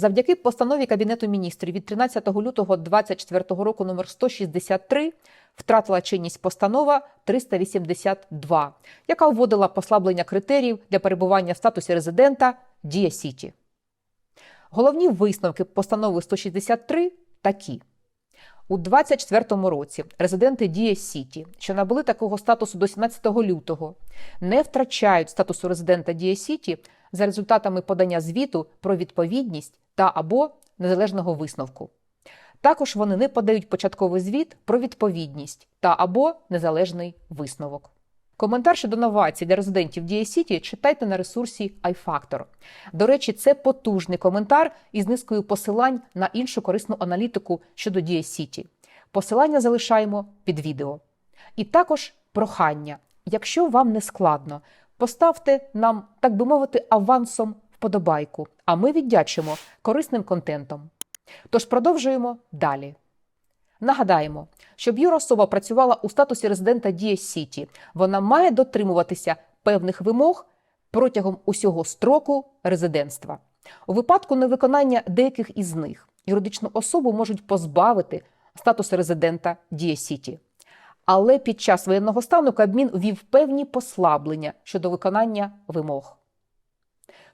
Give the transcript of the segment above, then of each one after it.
Завдяки постанові Кабінету міністрів від 13 лютого 2024 року номер 163 втратила чинність постанова 382, яка вводила послаблення критеріїв для перебування в статусі резидента Дія Сіті. Головні висновки постанови 163 такі. У 2024 році резиденти Дія Сіті, що набули такого статусу до 17 лютого, не втрачають статусу резидента Дія Сіті за результатами подання звіту про відповідність та або незалежного висновку. Також вони не подають початковий звіт про відповідність та або незалежний висновок. Коментар щодо новацій для резидентів Дія Сіті читайте на ресурсі iFactor. До речі, це потужний коментар із низкою посилань на іншу корисну аналітику щодо Дія Сіті. Посилання залишаємо під відео. І також прохання. Якщо вам не складно, поставте нам, так би мовити, авансом вподобайку, а ми віддячимо корисним контентом. Тож продовжуємо далі. Нагадаємо, щоб юрособа працювала у статусі резидента Дія Сіті, вона має дотримуватися певних вимог протягом усього строку резидентства. У випадку невиконання деяких із них юридичну особу можуть позбавити статусу резидента Дія Сіті. Але під час воєнного стану Кабмін ввів певні послаблення щодо виконання вимог.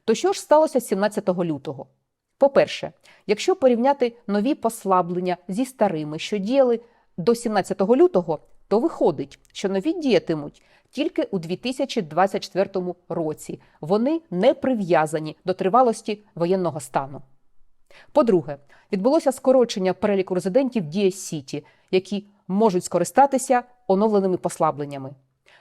То що ж сталося 17 лютого? По-перше, якщо порівняти нові послаблення зі старими, що діяли до 17 лютого, то виходить, що нові діятимуть тільки у 2024 році. Вони не прив'язані до тривалості воєнного стану. По-друге, відбулося скорочення переліку резидентів Дія Сіті, які можуть скористатися оновленими послабленнями.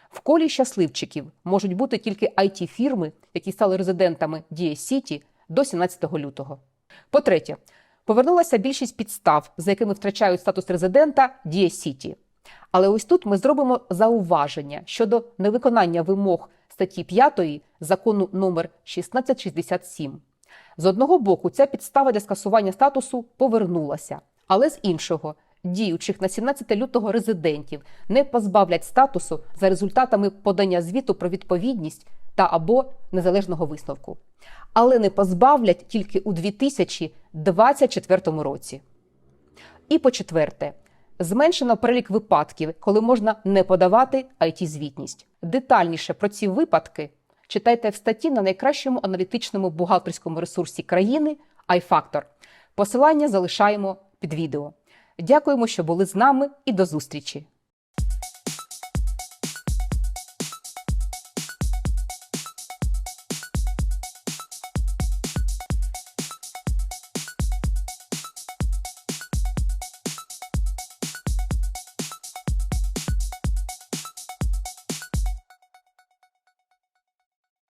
В колі щасливчиків можуть бути тільки it фірми які стали резидентами Дія Сіті до 17 лютого. По-третє, повернулася більшість підстав, за якими втрачають статус резидента Дія Сіті. Але ось тут ми зробимо зауваження щодо невиконання вимог статті 5 закону номер 1667. З одного боку, ця підстава для скасування статусу повернулася, але з іншого, діючих на 17 лютого резидентів не позбавлять статусу за результатами подання звіту про відповідність та або незалежного висновку, але не позбавлять тільки у 2024 році. І по четверте, зменшено перелік випадків, коли можна не подавати it звітність Детальніше про ці випадки читайте в статті на найкращому аналітичному бухгалтерському ресурсі країни iFactor. Посилання залишаємо під відео. Дякуємо, що були з нами, і до зустрічі!